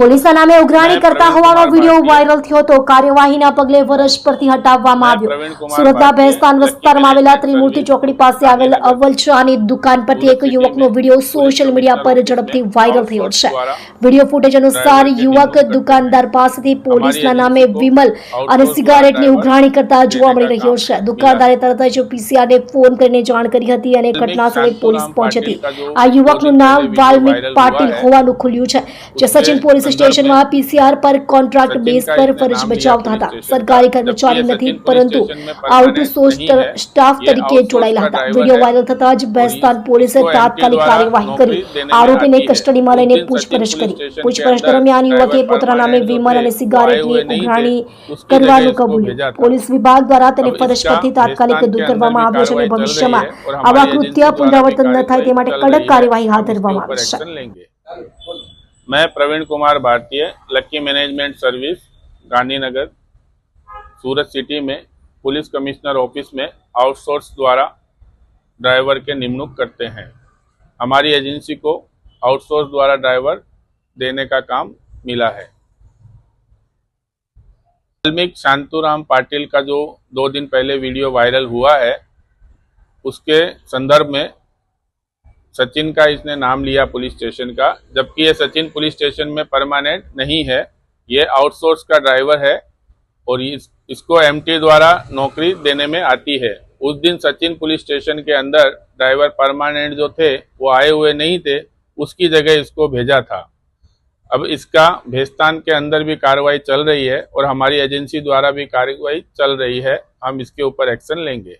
પોલીસના નામે ઉઘરાણી કરતા હોવાનો વીડિયો વાયરલ થયો હતો. કાર્યવાહીના પગલે વરસ પરથી હટાવવામાં આવ્યો. સુરતના ભેસ્તાન વિસ્તારમાં આવેલા ત્રિમૂર્તિ ચોકડી પાસે આવેલ અવ્વલ શાહની દુકાન પરથી એક યુવકનો વીડિયો સોશિયલ મીડિયા પર ઝડપથી વાયરલ થયો છે. વીડિયો ફૂટેજ અનુસાર યુવક દુકાનદાર પાસેથી પોલીસના નામે વિમલ અને સિગારેટની ઉઘરાણી કરતા જોવા મળી રહ્યો છે. દુકાનદારે તરત જ પીસીઆરને ફોન કરીને જાણ કરી હતી અને ઘટના સ્થળે પોલીસ પહોંચી હતી. આ યુવકનું નામ વાલ્મિક પાટીલ હોવાનું ખુલ્યું છે જે સચિન પોલીસ સ્ટેશનમાં પીસીઆર પર કોન્ટ્રાક્ટ બેઝ પર ફરજ બજાવતા હતા. સરકારી કર્મચારી નથી પરંતુ આઉટ સોર્સ સ્ટાફ તરીકે જોડાયેલા હતા. વીડિયો વાયરલ થતા જ બેસ્તાન પોલીસે તાત્કાલિક કાર્યવાહી કરી. આરોપીને કસ્ટડીમાં લઈને પૂછપરછ કરી. પૂછપરછ દરમિયાન યુવકે પોતાના નામે વિમાન અને સિગારેટની ઉઘરાણી કરવાનું કબૂલ્યું પોલીસ વિભાગ દ્વારા તેને ફરજ પરથી તાત્કાલિક દૂર કરવામાં આવ્યો છે અને ભવિષ્યમાં આવા કૃત્ય પુનરાવર્તન ન થાય તે માટે કડક કાર્યવાહી હાથ ધરવામાં આવી मैं Praveen Kumar Bharatiya lucky management service Gandhinagar, Surat city में, पुलिस कमिश्नर ऑफ़िस में आउटसोर्स द्वारा ड्राइवर के निमणूक करते हैं। हमारी एजेंसी को आउटसोर्स द्वारा ड्राइवर देने का काम मिला है। वाल्मीकि शांतुराम पाटिल का जो दो दिन पहले वीडियो वायरल हुआ है, उसके संदर्भ में सचिन का इसने नाम लिया पुलिस स्टेशन का जबकि ये सचिन पुलिस स्टेशन में परमानेंट नहीं है। ये आउटसोर्स का ड्राइवर है और इस, इसको एमटी द्वारा नौकरी देने में आती है। उस दिन सचिन पुलिस स्टेशन के अंदर ड्राइवर परमानेंट जो थे वो आए हुए नहीं थे उसकी जगह इसको भेजा था। अब इसका भेस्तान के अंदर भी कार्रवाई चल रही है और हमारी एजेंसी द्वारा भी कार्रवाई चल रही है। हम इसके ऊपर एक्शन लेंगे।